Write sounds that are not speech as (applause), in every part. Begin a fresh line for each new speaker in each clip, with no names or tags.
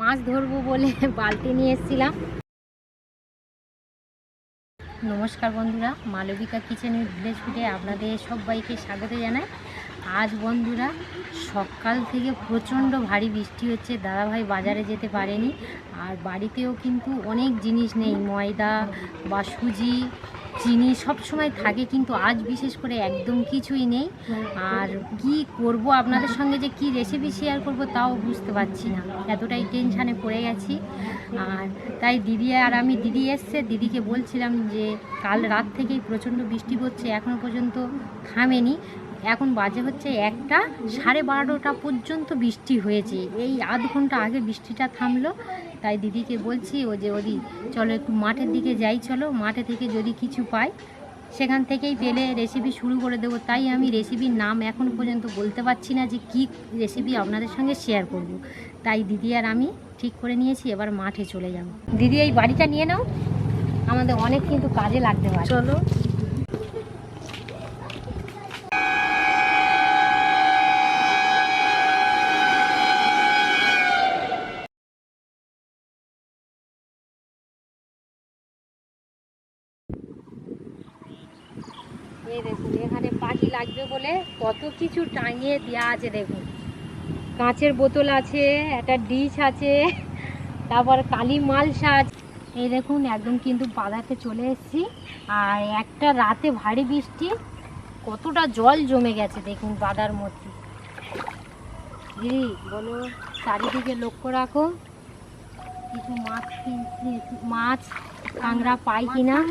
মাছ ধরবো বলে বালতি নিয়ে এসেছিলাম। নমস্কার বন্ধুরা মালবিকা কিচেনের ভিলেজ ফুডে আপনাদের সবাইকে স্বাগত জানাই। আজ বন্ধুরা, সকাল থেকে প্রচণ্ড ভারী বৃষ্টি হচ্ছে, দাদাভাই বাজারে যেতে পারেনি। আর বাড়িতেও কিন্তু অনেক জিনিস নেই, ময়দা বা সুজি চিনি সব সময় থাকে কিন্তু আজ বিশেষ করে একদম কিছুই নেই। আর কি করব, আপনাদের সঙ্গে যে কি রেসিপি শেয়ার করব তাও বুঝতে পারছি না। এতটাই টেনশানে পড়ে গেছি। আর তাই দিদি আর আমি, দিদি এসছে, দিদিকে বলছিলাম যে কাল রাত থেকেই প্রচণ্ড বৃষ্টি পড়ছে এখনও পর্যন্ত থামেনি। এখন বাজে হচ্ছে একটা, সাড়ে বারোটা পর্যন্ত বৃষ্টি হয়েছে। এই আধ ঘণ্টা আগে বৃষ্টিটা থামলো। তাই দিদিকে বলছি, ও যে ওদি, চলো একটু মাঠের দিকে যাই, চলো। মাঠে থেকে যদি কিছু পাই, সেখান থেকেই পেলে রেসিপি শুরু করে দেবো। তাই আমি রেসিপির নাম এখনও পর্যন্ত বলতে পারছি না যে কি রেসিপি আপনাদের সঙ্গে শেয়ার করব। তাই দিদি আর আমি ঠিক করে নিয়েছি, এবার মাঠে চলে যাব। দিদি, এই বাড়িটা নিয়ে নাও। আমাদের অনেক কিন্তু কাজে লাগতে পারে।
চলো।
এই দেখুন, এখানে পাখি লাগবে বলে কত কিছু টাঙিয়ে দেওয়া আছে দেখুন। কাঁচের বোতল আছে, একটা ডিশ আছে, তারপর কালি মালসা আছে এই দেখুন, একদম কিন্তু বাদাতে চলে এসেছি। আর একটা রাতে ভারী বৃষ্টি, কতটা জল জমে গেছে দেখুন বাদার মধ্যে। দিদি, বলো, চারিদিকে লক্ষ্য রাখো। কিছু মাছ কি- মাছ, কাঁকড়া পাই কিনা?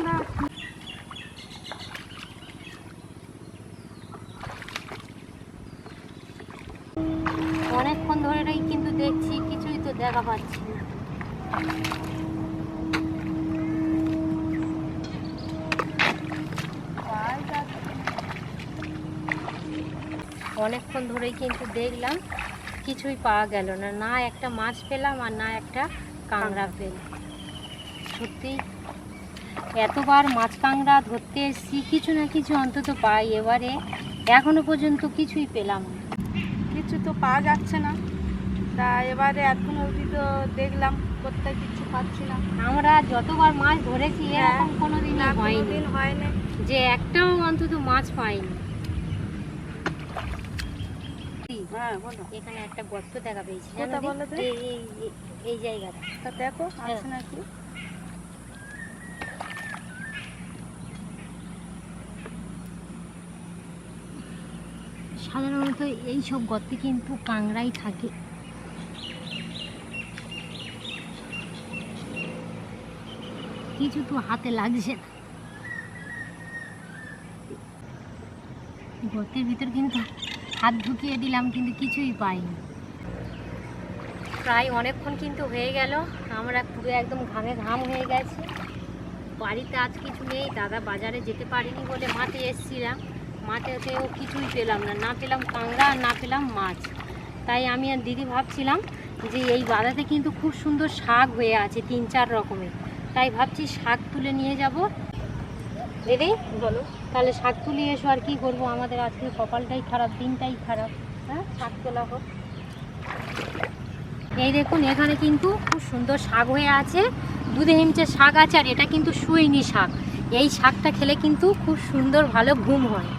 অনেকক্ষণ ধরেই কিন্তু দেখছি, কিছুই তো দেখা পাচ্ছি না। অনেকক্ষণ ধরেই কিন্তু দেখলাম, কিছুই পাওয়া গেল না। না একটা মাছ পেলাম আর না একটা কাঁকড়া পেলাম। সত্যি, এতবার মাছ কাঁকড়া ধরতে এসেছি, কিছু না কিছু অন্তত পাই। এবারে এখনও পর্যন্ত কিছুই পেলাম না।
কিছু তো পাওয়া যাচ্ছে না। তা এবারে এখন অবধি তো দেখলাম কোথায় কিছু পাচ্ছি না।
আমরা যতবার মাছ ধরেছি
হ্যাঁ,
এরকম কোনোদিনই
না
হয়নি।
হয়নি।
যে একটাও অন্তত মাছ পাইনি।
হ্যাঁ বলো।
এখানে একটা গর্ত দেখা পেয়েছি? এই- জায়গাটা।
দেখো
হ্যাঁ।
আছে নাকি?
সাধারণত এই সব গর্তে কিন্তু কাংড়াই থাকে। কিছু তো হাতে লাগছে না। গর্তের ভিতর কিন্তু হাত ঢুকিয়ে দিলাম, কিন্তু কিছুই পাইনি। প্রায় অনেকক্ষণ কিন্তু হয়ে গেল, আমরা পুরো একদম ঘামে ঘাম হয়ে গেছে। বাড়িতে আজ কিছু নেই, দাদা বাজারে যেতে পারিনি বলে মাঠে এসেছিলাম। মাঠেতেও কিছুই পেলাম না। না পেলাম কাঁকড়া আর না পেলাম মাছ। তাই আমি আর দিদি ভাবছিলাম যে এই বাদাতে কিন্তু খুব সুন্দর শাক হয়ে আছে তিন চার রকমের। তাই ভাবছি শাক তুলে নিয়ে যাব। দিদি
বলো।
তাহলে শাক তুলে এসো আর কি করব? আমাদের আজকে কপালটাই খারাপ দিনটাই খারাপ। হ্যাঁ? শাক তোলা হোক। এই দেখুন এখানে কিন্তু খুব সুন্দর শাক হয়ে আছে। দুধে হিমচে শাক আছে আর এটা কিন্তু সুইনি শাক। এই শাকটা খেলে কিন্তু খুব সুন্দর ভালো ঘুম হয়।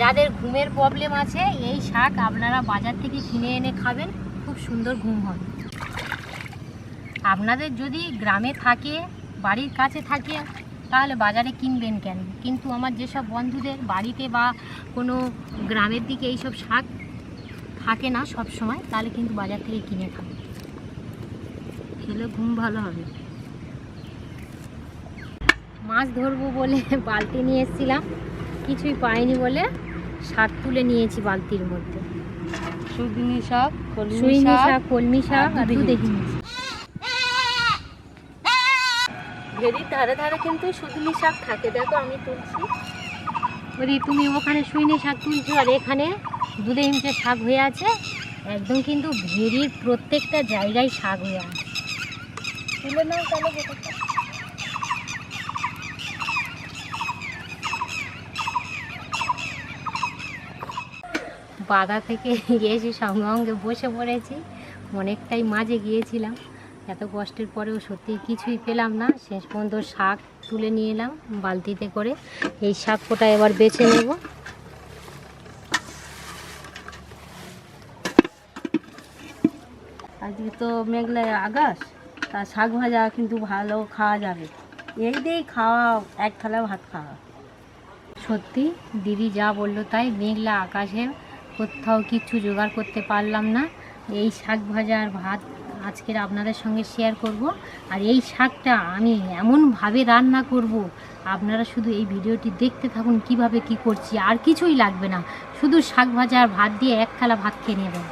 যাদের ঘুমের প্রবলেম আছে, এই শাক আপনারা বাজার থেকে কিনে এনে খাবেন, খুব সুন্দর ঘুম হবে। আপনাদের যদি গ্রামে থাকে, বাড়ির কাছে থাকে, তাহলে বাজারে কিনবেন কেন? কিন্তু আমার যেসব বন্ধুদের বাড়িতে বা কোনো গ্রামের দিকে এইসব শাক থাকে না সব সময় তাহলে কিন্তু বাজার থেকে কিনে খাবে। খেলে ঘুম ভালো হবে। মাছ ধরবো বলে (laughs) বালতি নিয়ে এসেছিলাম, কিছুই পাইনি বলে শাক তুলে নিয়েছি বালতির মধ্যে।
সুদিনী শাক কলমি শাক
কলমি শাক আর
দুধে। ভেরির ধারে ধারে কিন্তু সুদিনী শাক থাকে। দেখো আমি তুলছি।
বলি তুমি ওখানে সুইনি শাক তুলছো আর এখানে দুধে হিমচে শাক হয়ে আছে। একদম কিন্তু ভেরির প্রত্যেকটা জায়গায় শাক হয়ে আছে।
তুলে নাও তাহলে
বাধা থেকে এসে সঙ্গে সঙ্গে বসে পড়েছি। অনেকটাই মাঝে গিয়েছিলাম। এত কষ্টের পরেও সত্যি কিছুই পেলাম না। শেষ পর্যন্ত শাক তুলে নিয়ে এলাম বালতিতে করে। এই শাক কোটা এবার বেছে নেব।
আজকে তো মেঘলা আগাস তা শাক ভাজা কিন্তু ভালো খাওয়া যাবে। এই দিয়েই খাওয়া, এক থালা ভাত খাওয়া।
সত্যি দিদি যা বলল তাই মেঘলা আকাশে কোথাও কিছু জোগাড় করতে পারলাম না। এই শাক ভাজা আর ভাত আজকের আপনাদের সঙ্গে শেয়ার করব। আর এই শাকটা আমি এমনভাবে রান্না করব, আপনারা শুধু এই ভিডিওটি দেখতে থাকুন কীভাবে কি করছি, আর কিছুই লাগবে না। শুধু শাক ভাজা আর ভাত দিয়ে এক থালা ভাত খেয়ে নেবেন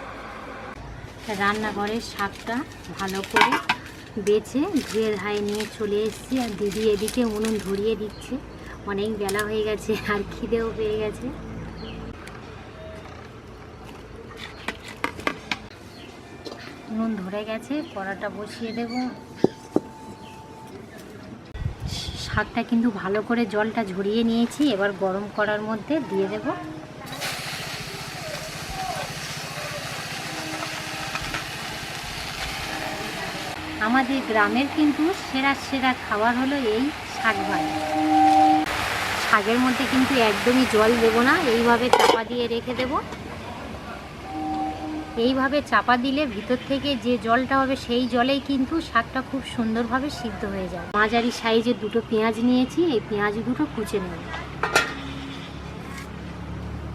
রান্নাঘরের শাকটা ভালো করে বেছে ধুয়ে ধায়ে নিয়ে চলে এসেছি। আর দিদি এদিকে উনুন ধরিয়ে দিচ্ছে। অনেক বেলা হয়ে গেছে, আর খিদেও পেয়ে গেছে। নুন ধরে গেছে কড়াটা বসিয়ে দেব। শাকটা কিন্তু ভালো করে জলটা ঝরিয়ে নিয়েছি, এবার গরম করার মধ্যে দিয়ে দেব। আমাদের গ্রামের কিন্তু সেরা সেরা খাবার হলো এই শাক ভাজা শাকের মধ্যে কিন্তু একদমই জল দেব না, এইভাবে চাপা দিয়ে রেখে দেব। এইভাবে চাপা দিলে ভিতর থেকে যে জলটা হবে সেই জলেই কিন্তু শাকটা খুব সুন্দরভাবে সিদ্ধ হয়ে যায়। মাঝারি সাইজে দুটো পেঁয়াজ নিয়েছি এই পেঁয়াজ দুটো কুচে নেব।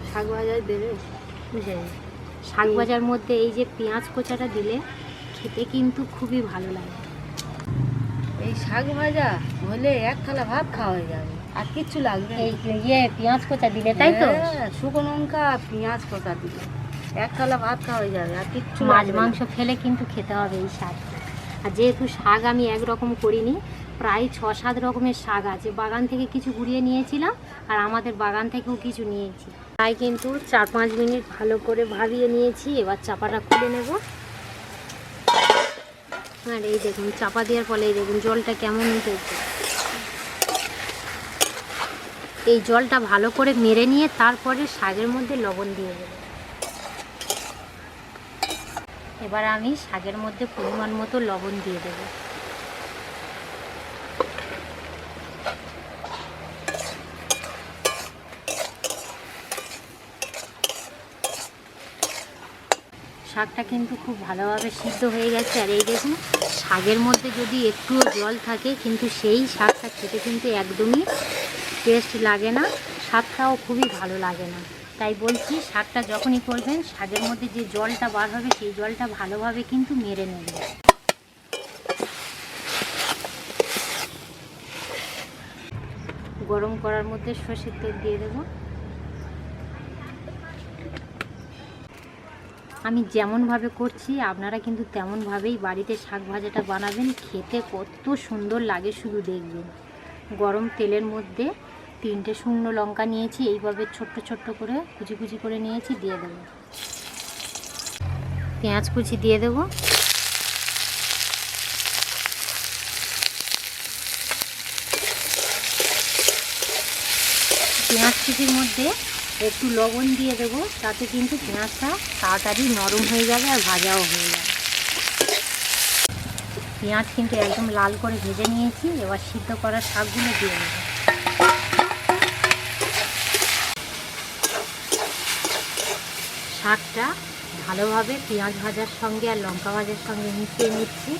শাক ভাজায় দেবে?
শাক ভাজার মধ্যে এই যে পেঁয়াজ কোচাটা দিলে খেতে কিন্তু খুবই ভালো লাগে।
এই শাক ভাজা হলে এক থালা ভাত খাওয়া হয়ে যাবে আর কিচ্ছু লাগবে
এই ইয়ে পেঁয়াজ কোচা দিলে তাই তো?
হ্যাঁ, শুকনো লঙ্কা পেঁয়াজ কষা দিবে এক থালা ভাত খাওয়া যাবে, আর কিচ্ছু
মাছ, মাংস ফেলে কিন্তু খেতে হবে এই শাক। আর যেহেতু শাক আমি একরকম করিনি, প্রায় ছ সাত রকমের শাক আছে। বাগান থেকে কিছু ঘুরিয়ে নিয়েছিলাম, আর আমাদের বাগান থেকেও কিছু নিয়েছি। তাই কিন্তু চার পাঁচ মিনিট ভালো করে ভাবিয়ে নিয়েছি, এবার চাপাটা খুলে নেব। আর এই দেখুন, চাপা দেওয়ার ফলে এই দেখুন, জলটা কেমন উঠেছে। এই জলটা ভালো করে মেরে নিয়ে তারপরে শাকের মধ্যে লবণ দিয়ে দেবো। এবার আমি শাকের মধ্যে পরিমাণ মতো লবণ দিয়ে দেব। শাকটা কিন্তু খুব ভালোভাবে সিদ্ধ হয়ে গেছে। আর এই দেখুন, শাকের মধ্যে যদি একটুও জল থাকে, কিন্তু সেই শাকটা খেতে কিন্তু একদমই টেস্ট লাগে না, স্বাদটাও খুবই ভালো লাগে না। তাই বলছি শাকটা যখনই করবেন শাকের মধ্যে যে জলটা বার হবে সেই জলটা ভালোভাবে কিন্তু মেরে নেবেন। গরম করার মধ্যে সর্ষের তেল দিয়ে দেব। আমি যেমনভাবে করছি, আপনারা কিন্তু তেমনভাবেই বাড়িতে শাক ভাজাটা বানাবেন, খেতে কত সুন্দর লাগে শুধু দেখবেন। গরম তেলের মধ্যে তিনটে শুকনো লঙ্কা নিয়েছি, এইভাবে ছোট্ট ছোট্ট করে কুচি কুচি করে নিয়েছি, দিয়ে দেবো। পেঁয়াজ কুচি দিয়ে দেবো। পেঁয়াজ কুচির মধ্যে একটু লবণ দিয়ে দেবো, তাতে কিন্তু পেঁয়াজটা তাড়াতাড়ি নরম হয়ে যাবে আর ভাজাও হয়ে যাবে। পেঁয়াজ কিন্তু একদম লাল করে ভেজে নিয়েছি, এবার সিদ্ধ করা শাকগুলো দিয়ে দেবো। শাকটা ভালোভাবে পেঁয়াজ ভাজার সঙ্গে আর লঙ্কা ভাজার সঙ্গে মিশিয়ে নিচ্ছি।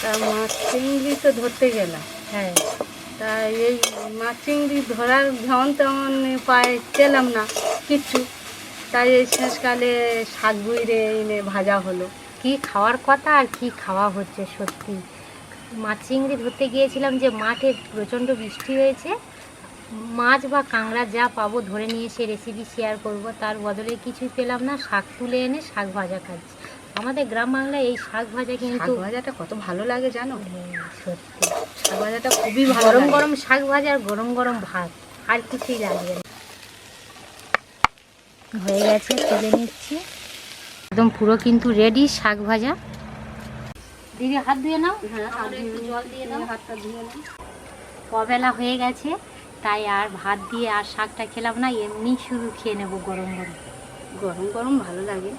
তা মাছ চিংড়ি তো ধরতে গেলাম
হ্যাঁ।
তা এই মাছ চিংড়ি ধরার যেমন তেমন পায়ে পেলাম না কিচ্ছু তাই এই শেষকালে শাক বুইরে এনে ভাজা হলো।
কি খাওয়ার কথা আর কি খাওয়া হচ্ছে সত্যি। মাছ চিংড়ি ধরতে গিয়েছিলাম যে মাঠে প্রচণ্ড বৃষ্টি হয়েছে। মাছ বা কাঁকড়া যা পাবো ধরে নিয়ে এসে রেসিপি শেয়ার করব। তার বদলে কিছুই পেলাম না শাক তুলে এনে শাক ভাজা খাচ্ছি আমাদের গ্রাম বাংলায় এই শাক ভাজা কিন্তু
ভাজাটা কত ভালো লাগে জানো?
হ্যাঁ, সত্যি।
শাক ভাজাটা খুবই ভালো
গরম গরম শাক ভাজা আর গরম গরম ভাত আর কিছুই লাগবে না। হয়ে গেছে তুলে নিচ্ছি। একদম পুরো কিন্তু রেডি শাক ভাজা। দিদি হাত ধুয়ে নাও।
হ্যাঁ, হাত
জল দিয়ে
হাতটা ধুয়ে নাও।
কবেলা হয়ে গেছে তাই আর ভাত দিয়ে আর শাকটা খেলাম না এমনি শুধু খেয়ে নেব গরম গরম।
গরম গরম ভালো লাগে।